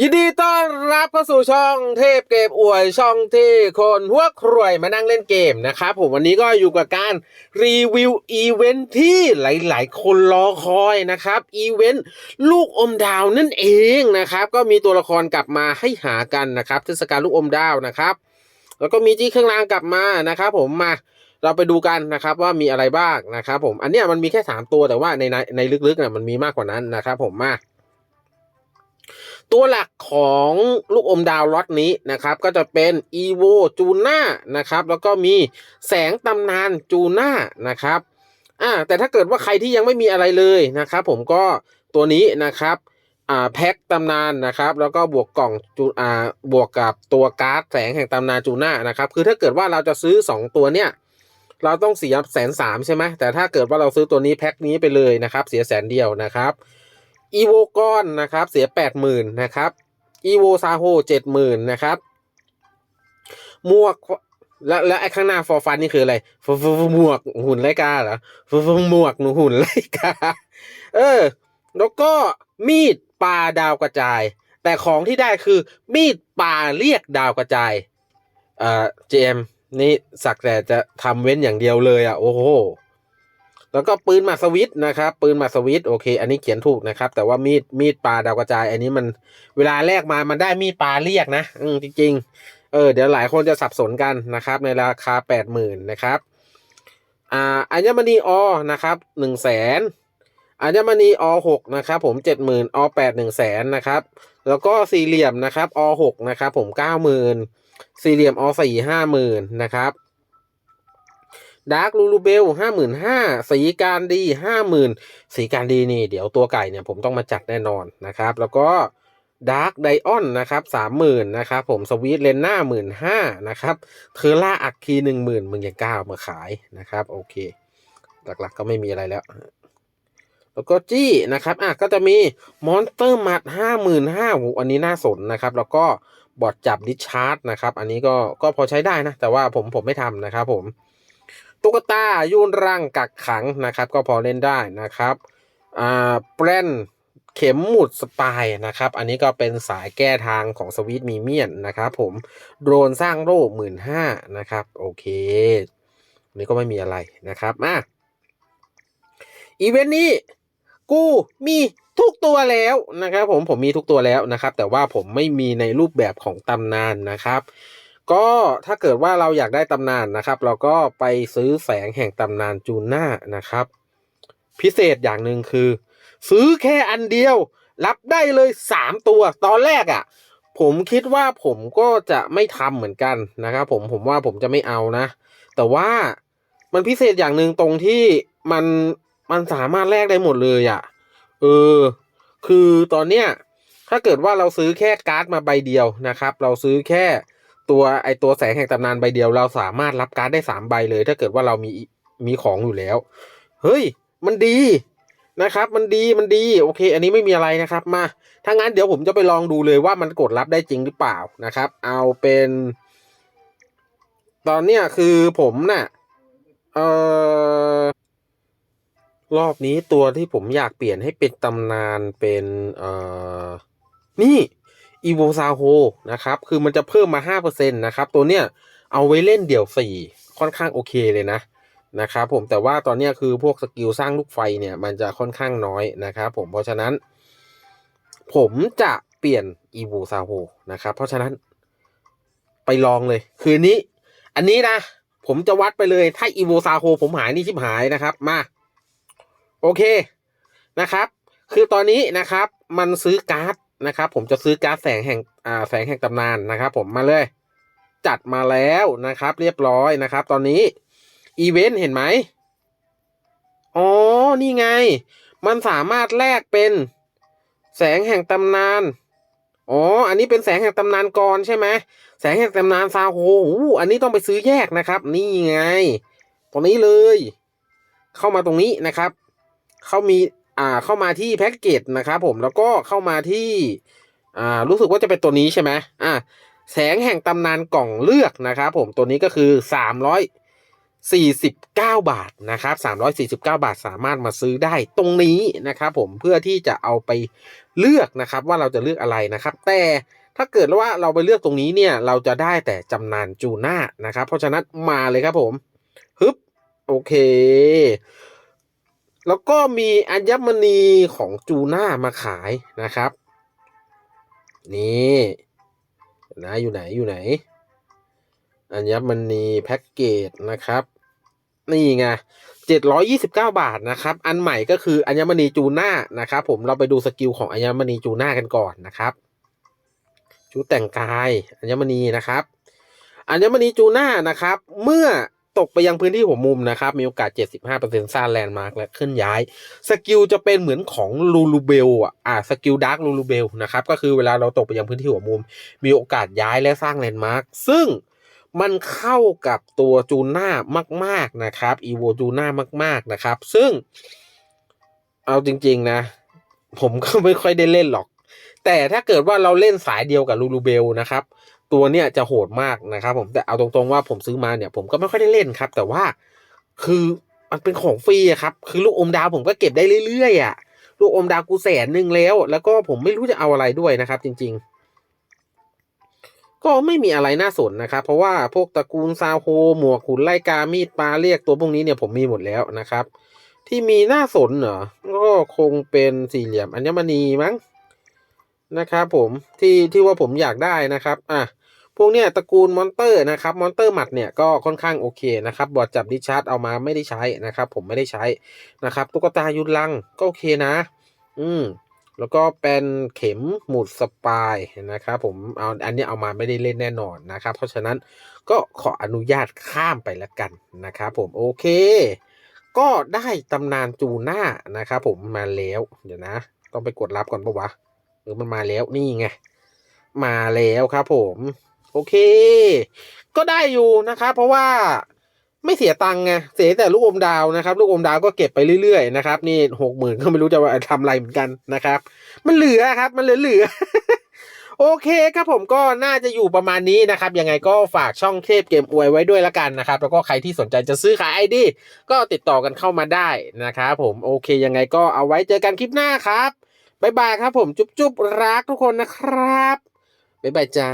ยินดีต้อนรับเข้าสู่ช่องเทพเก็บอวยช่องที่คนหัวครวยมานั่งเล่นเกมนะครับผมวันนี้ก็อยู่กับการรีวิวอีเวนท์ที่หลาย ๆ คนรอคอยนะครับอีเวนต์ลูกอมดาวนั่นเองนะครับ ก็มีตัวละครกลับมาให้หากันนะครับเทศกาลลูกอมดาวนะครับ แล้วก็มีจี้เครื่องรางกลับมานะครับผมมาเราไปดูกันนะครับว่ามีอะไรบ้างนะครับผมอันเนี้ยมันมีแค่สามตัวแต่ว่าในในในลึกๆน่ะมันมีมากกว่านั้นนะครับผมมา ตัวหลักของลูกอมดาวล็อตนี้นะครับ ก็จะเป็น evo จูน่านะครับ แล้วก็มีแสงตำนานจูน่านะครับอ่าแต่ถ้าเกิดว่าใครที่ยังไม่มีอะไรเลยนะครับ ผมก็ตัวนี้นะครับอ่าแพ็คตำนานนะครับ แล้วก็บวกกล่องจูอ่าบวกกับตัวการ์ดแสงแห่งตำนานจูน่านะครับ คือถ้าเกิดว่าเราจะซื้อ 2 ตัวเนี้ยเราต้องเสียแสนสามใช่ไหมแต่ถ้าเกิดว่าเราซื้อตัวนี้แพ็คนี้ไปเลยนะครับ เสียแสนเดียวนะครับ อีโวก้อนนะครับ เสียแปดหมื่นนะครับอีโวซาโฮเจ็ดหมื่นนะครับหมวกและและไอ้ข้างหน้าฟอร์ฟันนี่คืออะไรฟฟฟหมวกหุ่นไรกาเหรอฟฟหมวกหนูหุ่นไรกา เออ แล้วก็มีดปลาดาวกระจาย แต่ของที่ได้คือ มีดปลาเรียกดาวกระจายเอ่อเจมนี่สักแต่จะทำเว้นอย่างเดียวเลยอะ โอ้โห แล้วก็ปืนหมาสวิตนะครับ ปืนหมาสวิตโอเค อันนี้เขียนถูกนะครับ แต่ว่ามีดมีดปลาดาวกระจาย อันนี้มันเวลาแรกมามันได้มีดปลาเรียกนะ อืมจริงๆ เออเดี๋ยวหลายคนจะสับสนกันนะครับ ในราคาแปดหมื่นนะครับอ่าอัญมณีอนะครับหนึ่งแสนอัญมณีอหกนะครับผมเจ็ดหมื่นอแปดหนึ่งแสนนะครับ แล้วก็สี่เหลี่ยมนะครับอหกนะครับ ผมเก้าหมื่นสี่เหลี่ยมอสี่ห้าหมื่นนะครับ ดาร์กลูลูเบลห้าหมื่นห้าสีการดีห้าหมื่นสีการดีนี่ เดี๋ยวตัวไก่เนี่ยผมต้องมาจัดแน่นอนนะครับ แล้วก็ดาร์กไดออนนะครับสามหมื่นนะครับผมสวีทเลนหน้าหมื่นห้านะครับเทอร่าอักคีหนึ่งหมื่นมึงยังก้าเอามาขายนะครับ โอเค หลักๆก็ไม่มีอะไรแล้ว แล้วก็จี้นะครับอะก็จะมีมอนสเตอร์มัดห้าหมื่นห้าอันนี้น่าสนนะครับ แล้วก็บอดจับดิชาร์ดนะครับ อันนี้ก็ก็พอใช้ได้นะ แต่ว่าผมผมไม่ทำนะครับผม ตุ๊กตายูนรังกักขังนะครับ ก็พอเล่นได้นะครับอ่าแปรนเข็มหมุดสปายนะครับ อันนี้ก็เป็นสายแก้ทางของสวีทมีเมียนนะครับผมโดรนสร้างโล่หมื่นห้านะครับ โอเคอันนี้ก็ไม่มีอะไรนะครับมาอีเวนต์นี้กูมีทุกตัวแล้วนะครับผมผมมีทุกตัวแล้วนะครับ แต่ว่าผมไม่มีในรูปแบบของตำนานนะครับ ก็ถ้าเกิดว่าเราอยากได้ตำนานนะครับ เราก็ไปซื้อแสงแห่งตำนานจูน่านะครับ พิเศษอย่างหนึ่งคือ ซื้อแค่อันเดียว รับได้เลยสามตัว ตอนแรกอะ่ะ ผมคิดว่าผมก็จะไม่ทำเหมือนกันนะครับ ผมผมว่าผมจะไม่เอานะ แต่ว่ามันพิเศษอย่างหนึ่งตรงที่มันมันสามารถแลกได้หมดเลยอะ่ะเออ คือตอนเนี้ยถ้าเกิดว่าเราซื้อแค่การ์ดมาใบเดียวนะครับ เราซื้อแค่ ตัวไอตัวแสงแห่งตำนานใบเดียวเราสามารถรับการ์ดได้สามใบเลย ถ้าเกิดว่าเรามีมีของอยู่แล้ว เฮ้ย มันดีนะครับ มันดีมันดีโอเค อันนี้ไม่มีอะไรนะครับมาถ้างั้นเดี๋ยวผมจะไปลองดูเลยว่ามันกดรับได้จริงหรือเปล่านะครับ เอาเป็น ตอนเนี้ยคือผมน่ะเออรอบนี้ตัวที่ผมอยากเปลี่ยนให้เป็นตำนานเป็นเออนี่ อีโวซาโฮนะครับ คือมันจะเพิ่มมา5%นะครับ ตัวเนี้ยเอาไว้เล่นเดี่ยว 4 ค่อนข้างโอเคเลยนะนะครับผมแต่ว่าตอนเนี้ยคือพวกสกิลสร้างลูกไฟเนี่ย มันจะค่อนข้างน้อยนะครับผมเพราะฉะนั้น ผมจะเปลี่ยนอีโวซาโฮนะครับ เพราะฉะนั้นไปลองเลย คืนนี้ อันนี้นะ ผมจะวัดไปเลย ถ้าอีโวซาโฮผมหายนี่ชิบหายนะครับ มา โอเคนะครับ คือตอนนี้นะครับ มันซื้อการ์ด นะครับ ผมจะซื้อการแสงแห่งอ่าแสงแห่งตำนานนะครับ ผมมาเลย จัดมาแล้วนะครับ เรียบร้อยนะครับ ตอนนี้อีเวนต์เห็นไหมอ๋อ นี่ไง มันสามารถแลกเป็นแสงแห่งตำนาน อ๋อ อันนี้เป็นแสงแห่งตำนานก่อนใช่ไหม แสงแห่งตำนานซาโฮอู้อันนี้ต้องไปซื้อแยกนะครับ นี่ไง ตรงนี้เลย เข้ามาตรงนี้นะครับ เขามี อ่าเข้ามาที่แพ็กเกจนะครับผมแล้วก็เข้ามาที่อ่ารู้สึกว่าจะเป็นตัวนี้ใช่ไหมอ่าแสงแห่งตำนานกล่องเลือกนะครับผมตัวนี้ก็คือสามร้อย49 บาทนะครับ 349 บาทสามารถมาซื้อได้ตรงนี้นะครับผมเพื่อที่จะเอาไปเลือกนะครับว่าเราจะเลือกอะไรนะครับ แต่ถ้าเกิดว่าเราไปเลือกตรงนี้เนี่ยเราจะได้แต่จำนานจูน่านะครับ เพราะฉะนั้นมาเลยครับผมฮึบโอเค แล้วก็มีอัญมณีของจูน่ามาขายนะครับ นี่นะอยู่ไหนอยู่ไหน อัญมณีแพ็กเกจนะครับ นี่ไงเจ็ดร้อยี่สิบเก้าบาทนะครับ อันใหม่ก็คืออัญมณีจูน่านะครับ ผมเราไปดูสกิลของอัญมณีจูน่ากันก่อนนะครับ ชุดแต่งกายอัญมณีนะครับอัญมณีจูน่านะครับ เมื่อ ตกไปยังพื้นที่หัวมุมนะครับ มีโอกาส 75%สร้างแลนด์มาร์กและเคลื่อนย้าย สกิลจะเป็นเหมือนของลูลูเบลอะอ่าสกิลดาร์กลูลูเบลนะครับ ก็คือเวลาเราตกไปยังพื้นที่หัวมุม มีโอกาสย้ายและสร้างแลนด์มาร์กซึ่งมันเข้ากับตัวจูน่ามาก ๆนะครับอีโวจูน่ามาก ๆนะครับ ซึ่งเอาจริง ๆ นะ ผมก็ไม่ค่อยได้เล่นหรอก แต่ถ้าเกิดว่าเราเล่นสายเดียวกับลูลูเบลนะครับ ตัวเนี้ยจะโหดมากนะครับผมแต่เอาตรงๆว่าผมซื้อมาเนี่ย ผมก็ไม่ค่อยได้เล่นครับ แต่ว่าคือมันเป็นของฟรีครับ คือลูกอมดาวผมก็เก็บได้เรื่อยๆอะลูกอมดาวกูแสนหนึ่งแล้ว แล้วก็ผมไม่รู้จะเอาอะไรด้วยนะครับ จริง ๆ ก็ไม่มีอะไรน่าสนนะครับ เพราะว่าพวกตระกูลซาโฮหมวกขุนไล่กามีดปลาเรียกตัวพวกนี้เนี่ยผมมีหมดแล้วนะครับ ที่มีน่าสนเหรอก็คงเป็นสี่เหลี่ยมอัญมณีมั้งนะครับ ผมที่ที่ว่าผมอยากได้นะครับ อะ พวกเนี้ยตระกูลมอนเตอร์นะครับมอนเตอร์หมัดเนี่ยก็ค่อนข้างโอเคนะครับบอดจับดิชาร์ดเอามาไม่ได้ใช้นะครับ ผมไม่ได้ใช้นะครับตุ๊กตายุนลังก็โอเคนะ อืมแล้วก็เป็นเข็มหมุดสปายนะครับผมเอาอันนี้เอามาไม่ได้เล่นแน่นอนนะครับ เพราะฉะนั้นก็ขออนุญาตข้ามไปละกันนะครับผมโอเค ก็ได้ตำนานจูน่านะครับผมมาแล้วเดี๋ยวนะ ต้องไปกดรับก่อนปะวะหรือมันมาแล้วนี่ไงมาแล้วครับผม โอเค ก็ได้อยู่นะครับ เพราะว่าไม่เสียตังค์ไงเสียแต่ลูกอมดาวนะครับ ลูกอมดาวก็เก็บไปเรื่อยๆนะครับนี่หกหมื่นก็ไม่รู้จะทำอะไรเหมือนกันนะครับ มันเหลือครับ มันเหลือเหลือโอเคครับผมก็น่าจะอยู่ประมาณนี้นะครับ ยังไงก็ฝากช่องเทพเกมอวยไว้ด้วยละกันนะครับ แล้วก็ใครที่สนใจจะซื้อขายไอดีก็ติดต่อกันเข้ามาได้นะครับผมโอเคยังไงก็เอาไว้เจอกันคลิปหน้าครับบ๊ายบายครับผมจุ๊บๆรักทุกคนนะครับบ๊ายบายจ้า